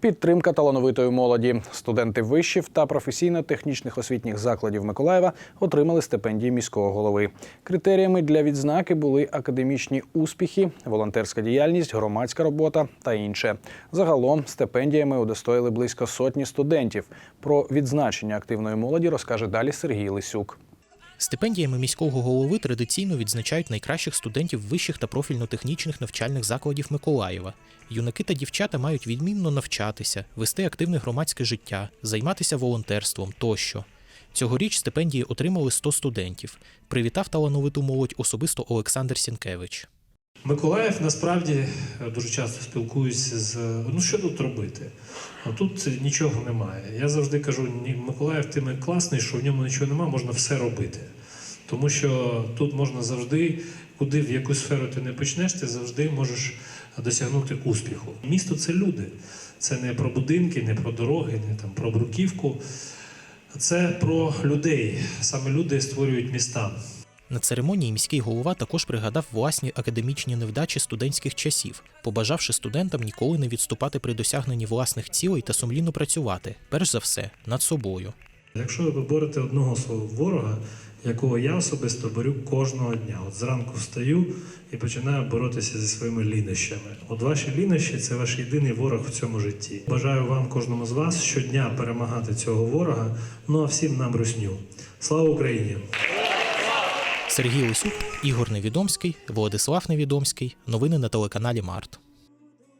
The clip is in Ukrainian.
Підтримка талановитої молоді. Студенти вишів та професійно-технічних освітніх закладів Миколаєва отримали стипендії міського голови. Критеріями для відзнаки були академічні успіхи, волонтерська діяльність, громадська робота та інше. Загалом стипендіями удостоїли близько сотні студентів. Про відзначення активної молоді розкаже далі Сергій Лисюк. Стипендіями міського голови традиційно відзначають найкращих студентів вищих та профільно-технічних навчальних закладів Миколаєва. Юнаки та дівчата мають відмінно навчатися, вести активне громадське життя, займатися волонтерством тощо. Цьогоріч стипендії отримали 100 студентів. Привітав талановиту молодь особисто Олександр Сінкевич. Миколаїв насправді е, дуже часто спілкуюся з ну що тут робити? А тут нічого немає. Я завжди кажу, Миколаїв тим класний, що в ньому нічого немає, можна все робити. Тому що тут можна завжди, куди в яку сферу ти не почнеш, ти завжди можеш досягнути успіху. Місто це люди. Це не про будинки, не про дороги, не там про бруківку. Це про людей. Саме люди створюють міста. На церемонії міський голова також пригадав власні академічні невдачі студентських часів, побажавши студентам ніколи не відступати при досягненні власних цілей та сумлінно працювати, перш за все, над собою. Якщо ви поборете одного свого ворога, якого я особисто борю кожного дня, от зранку встаю і починаю боротися зі своїми лінощами. От ваші лінощі це ваш єдиний ворог в цьому житті. Бажаю вам, кожному з вас, щодня перемагати цього ворога. Ну а всім нам русню. Слава Україні! Сергій Лисюк, Ігор Невідомський, Владислав Невідомський. Новини на телеканалі Март.